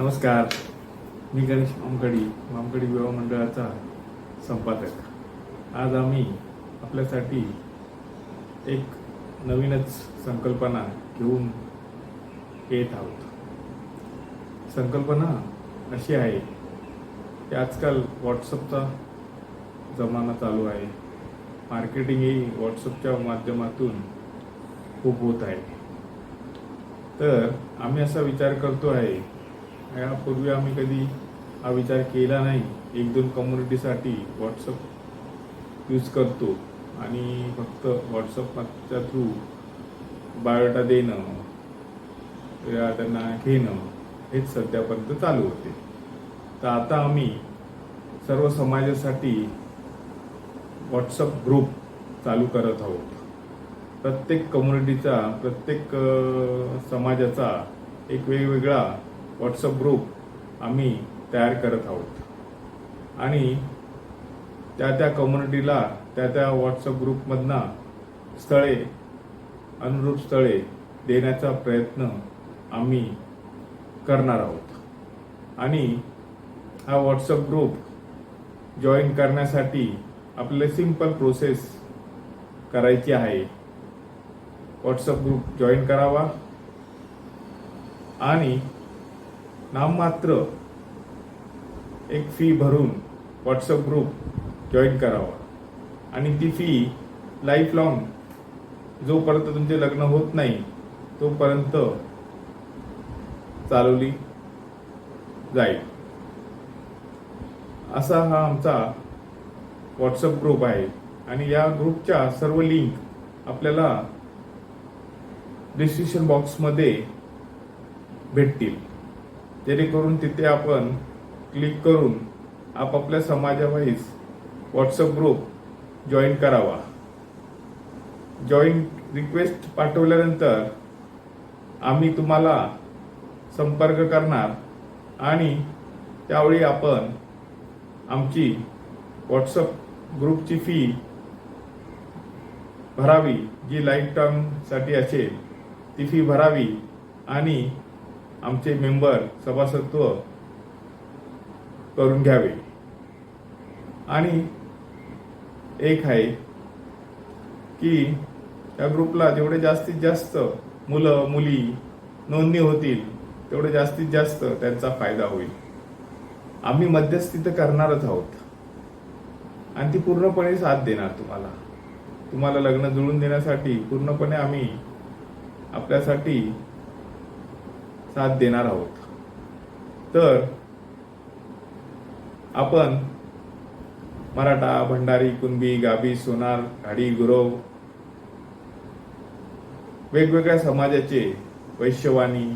नमस्कार. मी गणेश मामकडी मामकडी विवाह मंडळाचा संपादक. आज आम्ही आपल्यासाठी एक नवीनच संकल्पना घेऊन येत आहोत. संकल्पना अशी आहे की आजकाल व्हॉट्सअपचा जमाना चालू आहे. मार्केटिंगही व्हॉट्सअपच्या माध्यमातून खूप होत आहे. तर आम्ही असा विचार करतो आहे यापूर्वी आम्ही कधी हा विचार केला नाही. एक दोन कम्युनिटीसाठी व्हॉट्सअप यूज करतो. आणि फक्त व्हॉट्सअपच्या थ्रू बायोडाटा देणं या त्यांना घेणं हेच सध्यापर्यंत चालू होते. तर आता आम्ही सर्व समाजासाठी व्हॉट्सअप ग्रुप चालू करत आहोत. प्रत्येक कम्युनिटीचा प्रत्येक समाजाचा एक वेगवेगळा व्हॉट्सअप ग्रुप आम्ही तयार करत आहोत. आणि त्या त्या कम्युनिटीला त्या त्या व्हॉट्सअप ग्रुपमधनं स्थळे अनुरूप स्थळे देण्याचा प्रयत्न आम्ही करणार आहोत. आणि हा व्हॉट्सअप ग्रुप जॉईन करण्यासाठी आपल्याला सिंपल प्रोसेस करायची आहे. व्हॉट्सअप ग्रुप जॉईन करावा. आणि नाममात्र एक फी भरून व्हॉट्सअप ग्रुप जॉईन करावा. आणि ती फी लाईफ लाँग जोपर्यंत तुमचे लग्न होत नाही तोपर्यंत चालवली जाईल. असा हा आमचा व्हॉट्सअप ग्रुप आहे. आणि या ग्रुपच्या सर्व लिंक आपल्याला डिस्क्रिप्शन बॉक्समध्ये भेटतील. जेणेकरून तिथे आपण क्लिक करून आपापल्या समाजावाईज व्हॉट्सअप ग्रुप जॉईन करावा. जॉईन रिक्वेस्ट पाठवल्यानंतर आम्ही तुम्हाला संपर्क करणार आणि त्यावेळी आपण आमची व्हॉट्सअप ग्रुपची फी भरावी जी लाईफ टर्मसाठी असेल ती फी भरावी आणि आमचे मेंबर सभासत्व करून घ्यावे. आणि एक आहे की त्या ग्रुपला जेवढे जास्तीत जास्त मुलं मुली नोंदणी होतील तेवढे जास्तीत जास्त त्यांचा फायदा होईल. आम्ही मध्यस्थी तर करणारच आहोत. आणि ती पूर्णपणे साथ देणार तुम्हाला. तुम्हाला लग्न जुळून देण्यासाठी पूर्णपणे आम्ही आपल्यासाठी साथ देणार आहोत. तर आपण मराठा भंडारी कुणबी गाबी सोनार घाडी गुरव वेगवेगळ्या समाजाचे वैश्यवाणी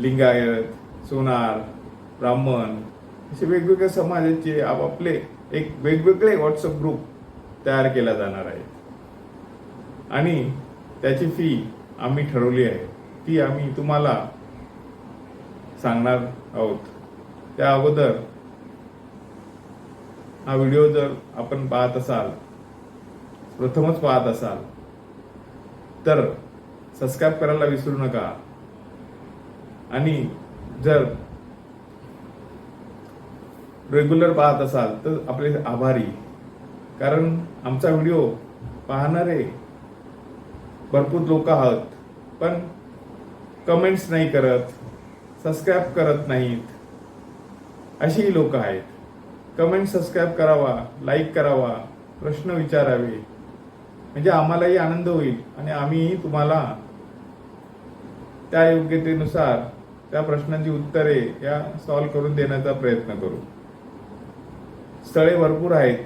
लिंगायत सोनार ब्राह्मण असे वेगवेगळ्या समाजाचे आपापले एक वेगवेगळे व्हॉट्सअप ग्रुप तयार केला जाणार आहे आणि त्याची फी आम्ही ठरवली आहे. ती आम्ही तुम्हाला सांगणार आहोत. त्या अगोदर हा व्हिडिओ जर आपण पाहत असाल प्रथमच पाहत असाल तर सबस्क्राईब करायला विसरू नका. आणि जर रेग्युलर पाहत असाल तर आपले आभारी. कारण आमचा व्हिडिओ पाहणारे भरपूर लोक आहात. पण कमेंट्स नाही करत सबस्क्राईब करत नाहीत अशीही लोक आहेत. कमेंट सबस्क्राईब करावा लाईक करावा प्रश्न विचारावे. म्हणजे आम्हालाही आनंद होईल आणि आम्हीही तुम्हाला त्या योग्यतेनुसार त्या प्रश्नांची उत्तरे या सॉल्व्ह करून देण्याचा प्रयत्न करू. स्थळे भरपूर आहेत.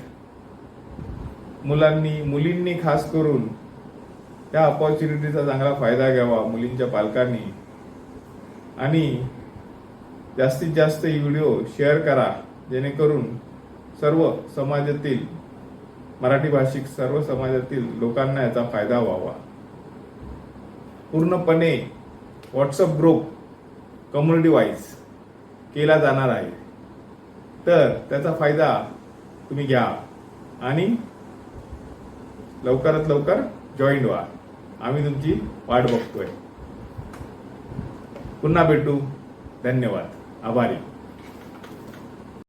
मुलांनी मुलींनी खास करून त्या अपॉर्च्युनिटीचा चांगला फायदा घ्यावा मुलींच्या पालकांनी. आणि जास्तीत जास्त ही व्हिडिओ शेअर करा जेणेकरून सर्व समाजातील मराठी भाषिक सर्व समाजातील लोकांना याचा फायदा व्हावा. पूर्णपणे व्हॉट्सअप ग्रुप कम्युनिटी वाईज केला जाणार आहे. तर त्याचा फायदा तुम्ही घ्या आणि लवकरात लवकर जॉईन व्हा. आम्ही तुमची वाट बघतोय. पुन्हा भेटू. धन्यवाद. आभारी.